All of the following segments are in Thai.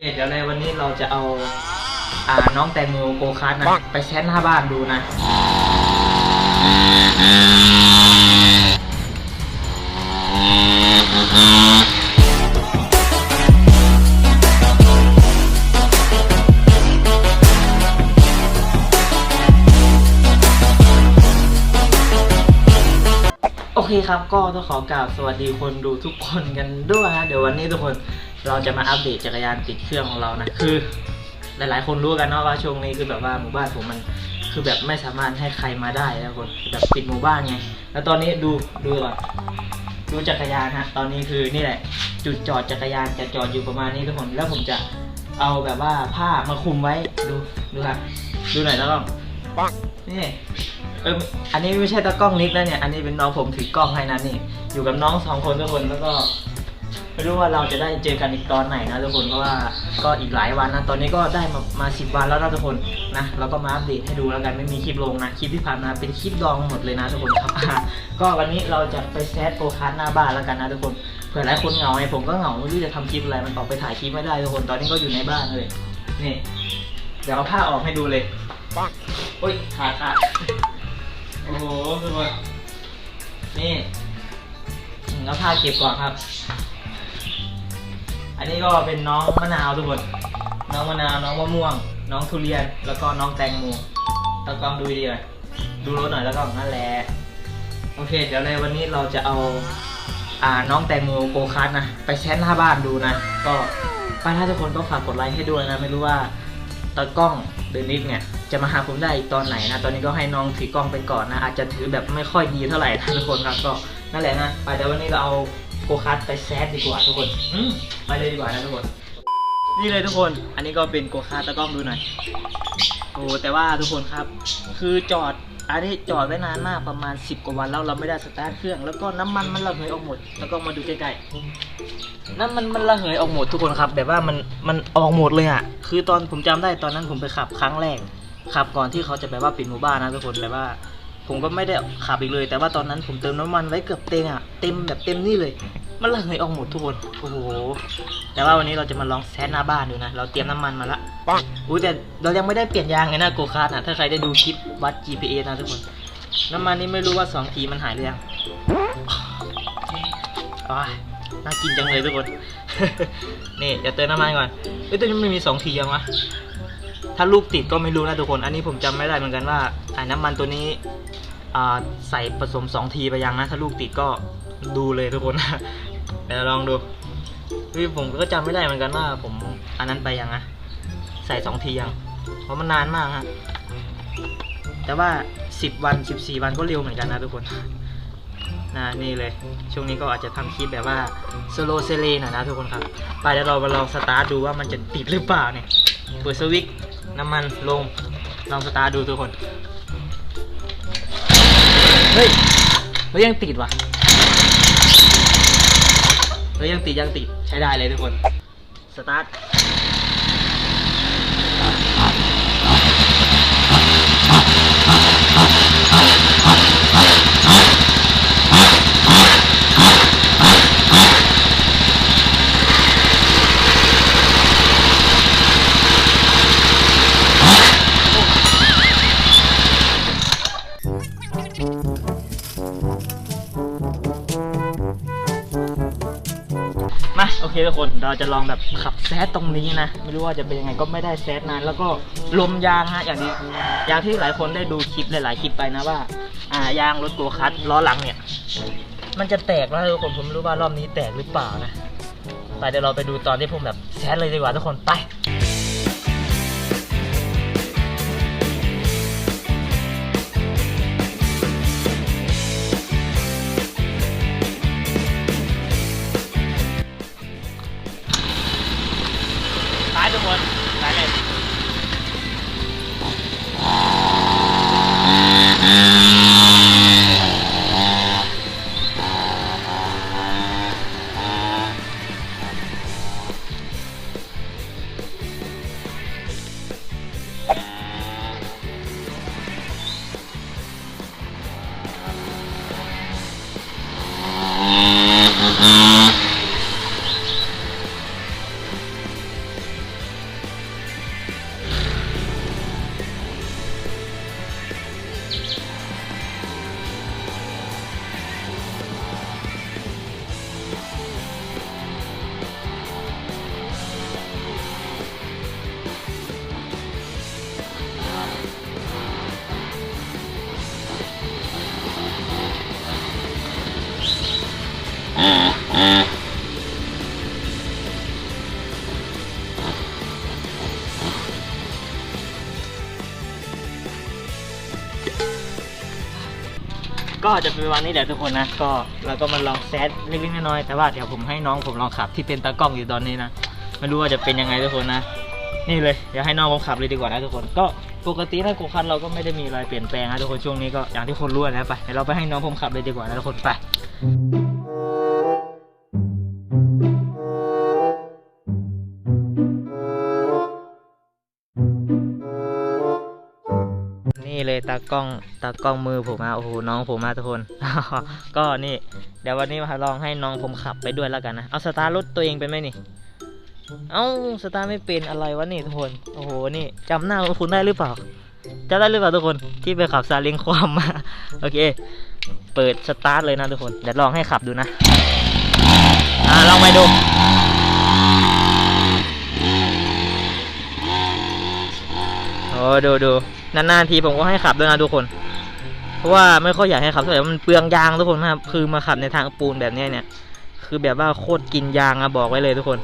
เดี๋ยวในวันนี้เราจะเอาอ่าน้องแตงโมโกคาร์ทนะไปแชทหน้าบ้านดูนะโอเคครับก็ต้องขอกราบสวัสดีคนดูทุกคนกันด้วยนะเดี๋ยววันนี้ทุกคน เราจะมาอัปเดตจักรยานติดเครื่องของเรานะคือ หลายๆ คนรู้กันเนาะว่าช่วงนี้คือแบบว่าหมู่บ้านผมมันคือแบบไม่สามารถให้ใครมาได้นะคนแบบปิดหมู่บ้านไงแล้วตอนนี้ดูดูก่อนดูจักรยานฮะตอนนี้คือนี่แหละ จุดจอดจักรยานจะจอดอยู่ประมาณนี้ทุกคนแล้วผมจะเอาแบบว่าผ้ามาคุมไว้ดูดูครับดูหน่อยแล้วก็นี่เอออันนี้ไม่ใช่ตากล้องนิกนะเนี่ยอันนี้เป็นน้องผมถือกล้องให้นะนี่อยู่กับน้องสองคนทุกคนแล้วก็ ไม่รู้ว่าเราจะได้เจอกันอีกตอนไหนนะทุกคนเพราะว่าก็อีกหลายวันนะตอนนี้ก็ได้มามาสิบวันแล้วนะทุกคนนะเราก็มาอัปเดตให้ดูแล้วกันไม่มีคลิปลงนะคลิปที่ผ่านมาเป็นคลิปดองหมดเลยนะทุกคนครับอ่าก็วันนี้เราจะไปแซดโปรคัสหน้าบ้านแล้วกันนะทุกคนเผื่อหลายคนเหงาไงผมก็เหงาไม่รู้จะทำคลิปอะไรมันออกไปถ่ายคลิปไม่ได้ทุกคนตอนนี้ก็อยู่ในบ้านเลยนี่เดี๋ยวเอาผ้าออกให้ดูเลยปังโอ้ยขาดขาดโอ้โหทุกคนนี่แล้วผ้าเก็บก่อนครับ อันนี้ก็เป็นน้องมะนาวทุกคน น้องมะนาว น้องมะม่วง น้องทุเรียน แล้วก็น้องแตงโมตะกล้องดูดีหน่อย ดูรถหน่อยแล้วก็นั่นแหละ โอเค เดี๋ยวในวันนี้เราจะเอา อ่า น้องแตงโมโกคาร์ทนะ ไปแชทหน้าบ้านดูนะ ก็ป้าถ้าทุกคนก็ฝากกดไลค์ให้ด้วยนะ ไม่รู้ว่าตากล้องเดนิกเนี่ยจะมาหาผมได้อีกตอนไหนนะ ตอนนี้ก็ให้น้องถือกล้องไปก่อนนะ อาจจะถือแบบไม่ค่อยดีเท่าไหร่นะทุกคนครับ ก็นั่นแหละนะ ไปเดี๋ยววันนี้เราเอา โกคาร์ทไปแซดดีกว่าทุกคนอืมไปเลยดีกว่านะทุกคน นี่เลยทุกคน อันนี้ก็เป็นโกคาร์ทตากล้องดูหน่อย โอ้แต่ว่าทุกคนครับ คือจอดอันนี้จอดไว้นานมากประมาณ 10 กว่าวันแล้วเราไม่ได้สตาร์ทเครื่อง แล้วก็น้ำมันมันระเหยออกหมด แล้วก็มาดูใกล้ๆน้ำมันมันระเหยออกหมดทุกคนครับแบบว่ามันมันออกหมดเลยอะคือตอนผมจำได้ตอนนั้นผมไปขับครั้งแรกขับก่อนที่เขาจะแบบว่าปิดหมู่บ้านนะทุกคนแบบว่า ผมก็ไม่ได้ขับอีกเลย แต่ว่าตอนนั้นผมเติมน้ำมันไว้เกือบเต็มอะเต็มแบบเต็มนี่เลย มันระเหยออกหมดทุกคนโอ้โหแต่ว่าวันนี้เราจะมาลองแซดหน้าบ้านดูนะเราเตรียมน้ำมันมาละอุ้ยแต่เรายังไม่ได้เปลี่ยนยางไงนะโกคาร์ทอะถ้าใครได้ดูคลิปวัด GPS นะทุกคนน้ำมันนี่ไม่รู้ว่าสองทีมันหายหรือยังอ้ายน่ากินจังเลยทุกคน นี่เดี๋ยวเติมน้ำมันก่อนเอ้ยแต่มันไม่มีสองทียังวะ ถ้าลูกติดก็ไม่รู้นะทุกคน อันนี้ผมจำไม่ได้เหมือนกันว่าไอ่าน้ำมันตัวนี้ใส่ผสมสองทีไปยังนะ ถ้าลูกติดก็ดูเลยทุกคนเดี๋ยวลองดูคือผมก็จำไม่ได้เหมือนกันว่า ผมอันนั้นไปยังนะใส่สองทียัง เพราะมันนานมากฮะแต่ว่า 10 วัน 14 วันก็เร็วเหมือนกันนะทุกคนนะนี่เลย ช่วงนี้ก็อาจจะทำคลิปแบบว่าสโลเซเลหน่อยนะทุกคนครับ ไปเดี๋ยวเรามาลองสตาร์ทดูว่ามันจะติดหรือเปล่าเนี่ยเปิดสวิตช์ น้ำมันลง ลองสตาร์ทดูทุกคน เฮ้ยเฮ้ยยังติดว่ะเฮ้ยยังติดยังติดใช้ได้เลยทุกคน สตาร์ท ทุกคนเราจะลองแบบขับแซดตรงนี้นะ ไม่รู้ว่าจะเป็นยังไงก็ไม่ได้แซดนานแล้วก็ลมยางฮะอย่างนี้อย่างที่หลายคนได้ดูคลิปหลายๆคลิปไปนะว่า อ่ายางรถโกคัสล้อหลังเนี่ย มันจะแตกแล้วทุกคนผมไม่รู้ว่ารอบนี้แตกหรือเปล่านะไปเดี๋ยวเราไปดูตอนที่ผมแบบแซดเลยดีกว่าทุกคนไป ก็จะเป็นวันนี้แหละทุกคนนะ ก็เราก็มาลองแซดเล็กๆน้อยๆแต่ว่าเดี๋ยวผมให้น้องผมลองขับที่เป็นตากล้องอยู่ตอนนี้นะไม่รู้ว่าจะเป็นยังไงทุกคนนะ นี่เลยเดี๋ยวให้น้องผมขับเลยดีกว่านะทุกคนก็ปกติถ้าโกคันเราก็ไม่ได้มีอะไรเปลี่ยนแปลงนะทุกคนช่วงนี้ก็อย่างที่คนรู้นะไปเดี๋ยวเราไปให้น้องผมขับเลยดีกว่านะทุกคนไป นี่เลยตากล้องตากล้องมือผมอะโอ้โหน้องผมมาทุกคน ก็นี่ เดี๋ยววันนี้มาลองให้น้องผมขับไปด้วยแล้วกันนะเอาสตาร์ทรถตัวเองเป็นไหมนี่ เอ้าสตาร์ทไม่เป็นอะไรวะนี่ทุกคนโอ้โหนี่จำหน้าคุณได้หรือเปล่าจำได้หรือเปล่าทุกคนที่ไปขับซาเล้งความมาโอเค เปิดสตาร์ทเลยนะทุกคนเดี๋ยวลองให้ขับดูนะอ่าลองไปดูโอ้ดูดู นานๆทีผมก็ให้ขับด้วยนะทุกคน เพราะว่าไม่ค่อยอยากให้ขับเท่าไหร่มันเปลืองยางทุกคนนะครับคือมาขับในทางปูนแบบนี้เนี่ย คือแบบว่าโคตรกินยางอะบอกไว้เลยทุกคน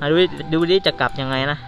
มาดูดิดูดิจะกลับยังไงนะ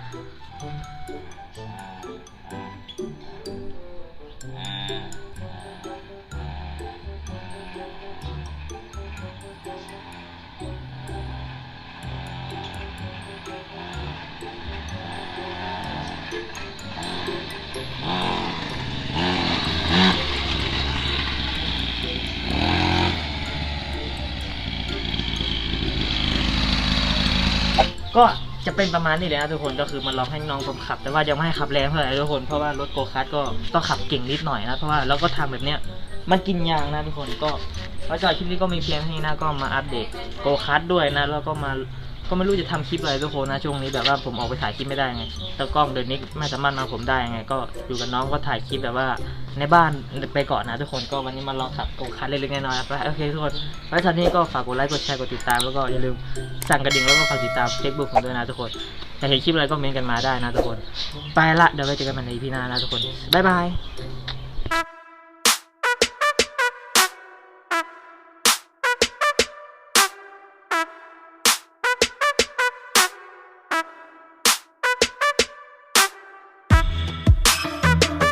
ก็จะเป็นประมาณนี้เลยนะทุกคนก็คือมันลองให้น้องผมขับ แต่ว่ายังไม่ให้ขับแรงเท่าไหร่ทุกคนเพราะว่ารถโกคาร์ทก็ต้องขับเก่งนิดหน่อยนะเพราะว่าเราก็ทำแบบเนี้ยมันกินยางนะทุกคนก็เพราะจากคลิปนี้ก็มีเพียงเท่านี้นะก็มาอัปเดตโกคาร์ดด้วยนะแล้วก็มา ก็ไม่รู้จะทำคลิปอะไรทุกคนนะช่วงนี้แบบว่าผมออกไปถ่ายคลิปไม่ได้ไงตากล้องเดินนี้ไม่สามารถมาผมได้ไง ก็อยู่กับน้องก็ถ่ายคลิปแบบว่าในบ้านไปก่อนนะทุกคนก็วันนี้มาลองขับโกคาร์ทเล็กๆน้อยๆไปโอเคทุกคนไว้ตอนนี้ก็ฝากกดไลค์กดแชร์กดติดตามแล้วก็อย่าลืมสั่งกระดิ่งแล้วก็ฝากติดตามเฟซบุ๊กผมด้วยนะทุกคนอยากเห็นคลิปอะไรก็เมน์กันมาได้นะทุกคน ไปละเดี๋ยวไว้เจอกันใหม่ใน EP หน้านะทุกคนบ๊ายบาย